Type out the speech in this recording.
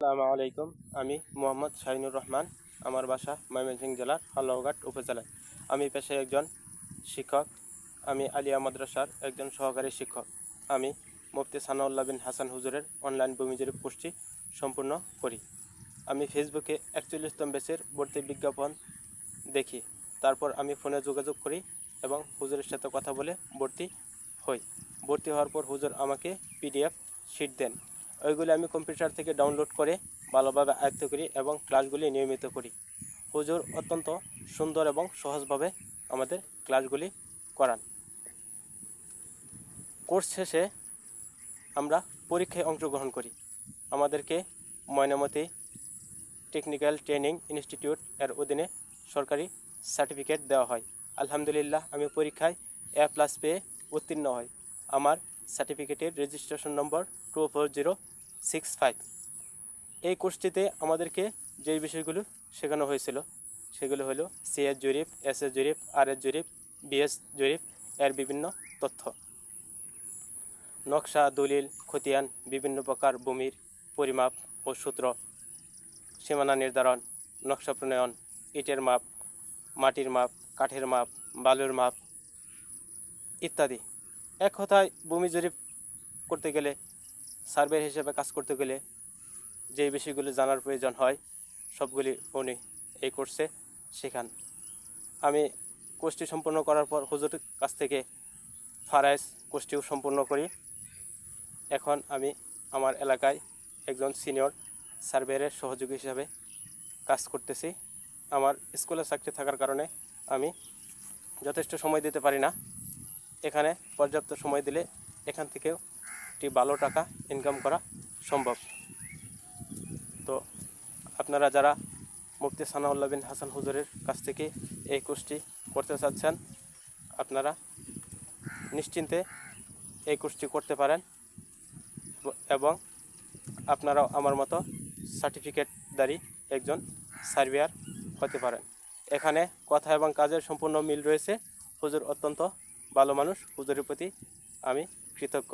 আসসালামু আলাইকুম। আমি মোহাম্মদ শাহিনুর রহমান, আমার বাসা ময়মনসিংহ জেলার হালুয়াঘাট উপজেলায়। আমি পেশায় একজন শিক্ষক, আমি আলিয়া মাদ্রাসার একজন সহকারী শিক্ষক। আমি মুফতি সানাউল্লাহ বিন হাসান হুজুরের অনলাইন ভূমি জরিপ কোর্সটি সম্পূর্ণ করি। আমি ফেসবুকে একচল্লিশতম বেচের ভর্তি বিজ্ঞাপন দেখি। তারপর আমি ফোনে যোগাযোগ করি এবং হুজুরের সাথে কথা বলে ভর্তি হই। ভর্তি হওয়ার পর হুজুর আমাকে পিডিএফ শিট দেন। ওইগুলি আমি কম্পিউটার থেকে ডাউনলোড করে ভালোভাবে আয়ত্ত করি এবং ক্লাসগুলি নিয়মিত করি। হুজুর অত্যন্ত সুন্দর এবং সহজভাবে আমাদের ক্লাসগুলি করান। কোর্স শেষে আমরা পরীক্ষায় অংশগ্রহণ করি। আমাদেরকে ময়নামতি টেকনিক্যাল ট্রেনিং ইনস্টিটিউট এর অধীনে সরকারি সার্টিফিকেট দেওয়া হয়। আলহামদুলিল্লাহ, আমি পরীক্ষায় এ প্লাস পেয়ে উত্তীর্ণ হই। আমার সার্টিফিকেটের registration number two four zero six five এই কোর্সটিতে আমাদেরকে যেই বিষয়গুলো শেখানো হয়েছিল, সেগুলো হলো সিএস জরিপ এস এস জরিপ আর এস জরিপ বিএস জরিপ এর বিভিন্ন তথ্য। নকশা, দলিল, খতিয়ান, বিভিন্ন প্রকার ভূমির পরিমাপ ও সূত্র, সীমানা নির্ধারণ, নকশা প্রণয়ন, ইটের মাপ, মাটির মাপ, কাঠের মাপ, বালুর মাপ ইত্যাদি। এক কথায় ভূমি জরিপ করতে গেলে, সার্ভে হিসেবে কাজ করতে গেলে যে বিষয়গুলি জানার প্রয়োজন হয়, সবগুলি উনি এই কোর্সে শেখান। আমি কোর্সটি সম্পূর্ণ করার পর হুজুর কাছ থেকে ফারাইজ কোর্সটিও সম্পূর্ণ করি। এখন আমি আমার এলাকায় একজন সিনিয়র সার্ভেয়ারের সহযোগী হিসাবে কাজ করতেছি। আমার স্কুলে চাকরি থাকার কারণে আমি যথেষ্ট সময় দিতে পারি না। এখানে পর্যাপ্ত সময় দিলে এখান থেকেও একটি ভালো টাকা ইনকাম করা সম্ভব। তো আপনারা যারা মুফতি সানাউল্লাহ বিন হাসান হুজুরের কাছ থেকে এই কোর্সটি করতে চাচ্ছেন, আপনারা নিশ্চিন্তে এই কোর্সটি করতে পারেন এবং আপনারাও আমার মতো সার্টিফিকেটদারি একজন সার্ভেয়ার হতে পারেন। এখানে কথা এবং কাজের সম্পূর্ণ মিল রয়েছে। হুজুর অত্যন্ত ভালো মানুষ হুজুরের প্রতি আমি কৃতজ্ঞ।